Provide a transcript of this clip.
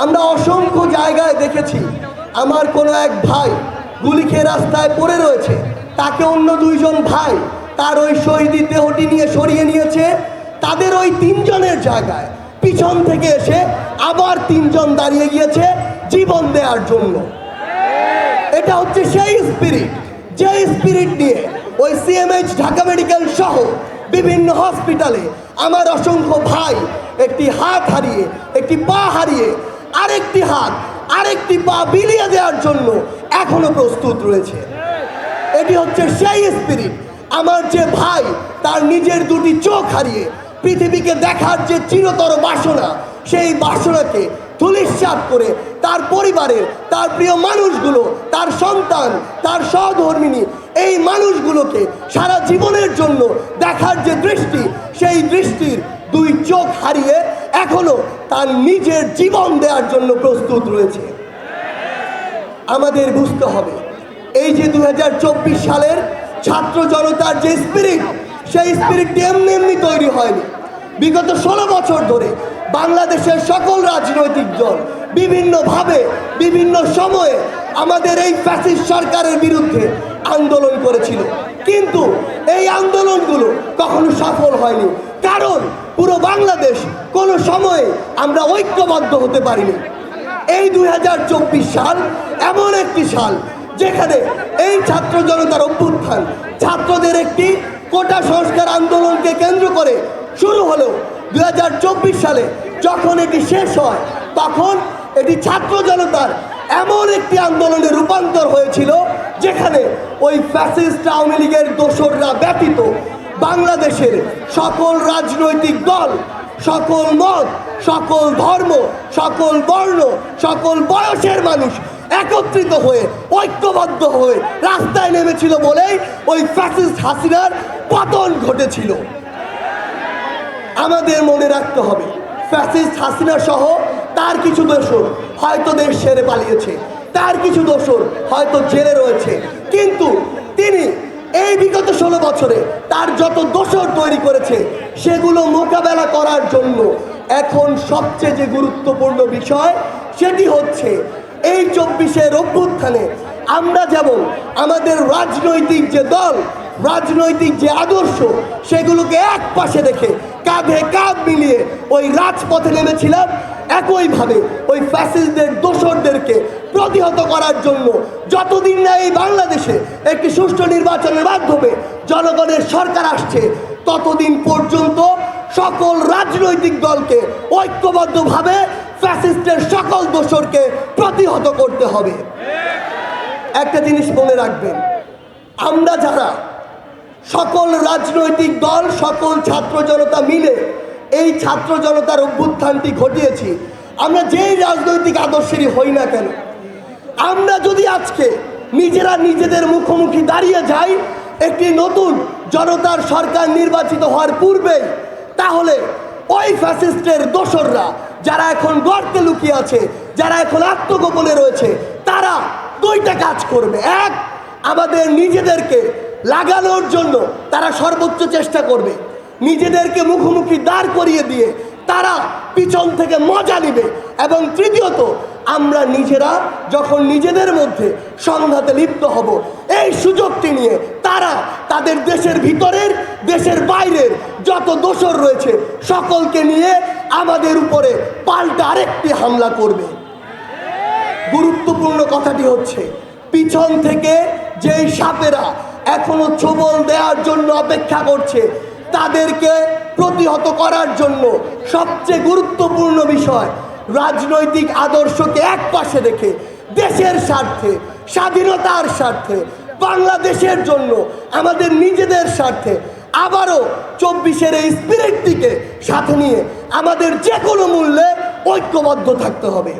আমরা অসংখ্য জায়গায় দেখেছি, আমার কোনো এক ভাই গুলি খেয়ে রাস্তায় পড়ে রয়েছে, তাকে অন্য দুইজন ভাই তার ওই শহীদি দেহটি নিয়ে সরিয়ে নিয়েছে, তাদের ওই তিনজনের জায়গায়। পিছন থেকে এসে আবার তিনজন দাঁড়িয়ে গিয়েছে জীবন দেওয়ার জন্য। এটা হচ্ছে সেই স্পিরিট যে স্পিরিট নিয়ে ওই সিএমএইচ ঢাকা মেডিকেল সহ বিভিন্ন হসপিটালে আমার অসংখ্য ভাই একটি হাত হারিয়ে, একটি পা হারিয়ে আরেকটি হাত, আরেকটি পা বিলিয়ে দেওয়ার জন্য এখনও প্রস্তুত রয়েছে। এটি হচ্ছে সেই স্পিরিট আমার যে ভাই, তার নিজের দুটি চোখ হারিয়ে পৃথিবীকে দেখার যে চিরতর বাসনা, সেই বাসনাকে ধুলিস্বাদ করে তার পরিবারের, তার প্রিয় মানুষগুলো, তার সন্তান, তার সহধর্মিনী, এই মানুষগুলোকে সারা জীবনের জন্য দেখার যে দৃষ্টি, সেই দৃষ্টির দুই চোখ হারিয়ে এখনও তার নিজের জীবন দেওয়ার জন্য প্রস্তুত রয়েছে। আমাদের বুঝতে হবে, এই যে দুই হাজার চব্বিশ সালের ছাত্র জনতার যে স্পিরিট সেই স্পিরিটটি এমনি এমনি তৈরি হয়নি। বিগত ষোলো বছর ধরে বাংলাদেশের সকল রাজনৈতিক দল বিভিন্নভাবে, বিভিন্ন সময়ে আমাদের এই ফ্যাসিস্ট সরকারের বিরুদ্ধে আন্দোলন করেছিল। কিন্তু এই আন্দোলনগুলো কখনো সফল হয়নি। কারণ পুরো বাংলাদেশ কোনো সময়ে আমরা ঐক্যবদ্ধ হতে পারিনি। এই দুই হাজার চব্বিশ সাল এমন একটি সাল যেখানে এই ছাত্র জনতার অভ্যুত্থান, ছাত্রদের একটি কোটা সংস্কার আন্দোলনকে কেন্দ্র করে শুরু হলো। দুই হাজার চব্বিশ সালে যখন এটি শেষ হয়, তখন এটি ছাত্র জনতার এমন একটি আন্দোলনে রূপান্তর হয়েছিল, যেখানে ওই ফ্যাসিস্ট আওয়ামী লীগের দোসররা ব্যতীত বাংলাদেশের সকল রাজনৈতিক দল, সকল মত, সকল ধর্ম, সকল বর্ণ, সকল বয়সের মানুষ একত্রিত হয়ে, ঐক্যবদ্ধ হয়ে রাস্তায় নেমেছিল বলেই ওই ফ্যাসিস্ট হাসিনার পতন ঘটেছিল। আমাদের মনে রাখতে হবে ফ্যাসিস্ট হাসিনা সহ তার কিছু দোষর হয়তো দেশ ছেড়ে পালিয়েছে, তার কিছু দোষর হয়তো জেলে রয়েছে। কিন্তু তিনি এই বিগত ষোলো বছরে তার যত দোষর তৈরি করেছে, সেগুলো মোকাবেলা করার জন্য এখন সবচেয়ে যে গুরুত্বপূর্ণ বিষয় সেটি হচ্ছে এই চব্বিশের অভ্যুত্থানে আমরা যেমন আমাদের রাজনৈতিক যে দল, রাজনৈতিক যে আদর্শ, সেগুলোকে এক পাশে রেখে কাঁধে কাঁধ মিলিয়ে ওই রাজপথে নেমেছিলাম। একইভাবে ওই ফ্যাসিস্টদের দোসরদেরকে প্রতিহত করার জন্য যতদিন না এই বাংলাদেশে একটি সুষ্ঠু নির্বাচনের মাধ্যমে জনগণের সরকার আসছে, ততদিন পর্যন্ত সকল রাজনৈতিক দলকে ঐক্যবদ্ধভাবে ফ্যাসিস্টের সকল দোষরকে প্রতিহত করতে হবে। একটা জিনিস মনে রাখবেন, আমরা যারা সকল রাজনৈতিক দল, সকল ছাত্র জনতা মিলে এই ছাত্র জনতার অভ্যুত্থানটি ঘটিয়েছি। আমরা যেই রাজনৈতিক আদর্শেরই হই না কেন, আমরা যদি আজকে নিজেরা নিজেদের মুখোমুখি দাঁড়িয়ে যাই, একটি নতুন জনতার সরকার নির্বাচিত হওয়ার পূর্বেই, তাহলে ওই ফ্যাসিস্টের দোসররা যারা এখন গর্তে লুকিয়ে আছে, যারা এখন আত্মগোপনে রয়েছে, তারা দুইটা কাজ করবে। এক, আমাদের নিজেদেরকে লাগানোর জন্য তারা সর্বোচ্চ চেষ্টা করবে। নিজেদেরকে মুখোমুখি দাঁড় করিয়ে দিয়ে তারা পিছন থেকে মজা নিবে এবং তৃতীয়ত, আমরা নিজেরা যখন নিজেদের মধ্যে সংঘাতে লিপ্ত হব, এই সুযোগটি নিয়ে তারা তাদের দেশের ভিতরের, দেশের বাইরের যত দোসর রয়েছে সকলকে নিয়ে আমাদের উপরে পাল্টা আরেকটি হামলা করবে। গুরুত্বপূর্ণ কথাটি হচ্ছে, পিছন থেকে যেই সাপেরা এখনও ছোবল দেওয়ার জন্য অপেক্ষা করছে। তাদেরকে প্রতিহত করার জন্য সবচেয়ে গুরুত্বপূর্ণ বিষয়, রাজনৈতিক আদর্শকে এক পাশে রেখে দেশের স্বার্থে, স্বাধীনতার স্বার্থে, বাংলাদেশের জন্য, আমাদের নিজেদের স্বার্থে আবারও চব্বিশের এই স্পিরিটটিকে সাথে নিয়ে আমাদের যে কোনো মূল্যে ঐক্যবদ্ধ থাকতে হবে।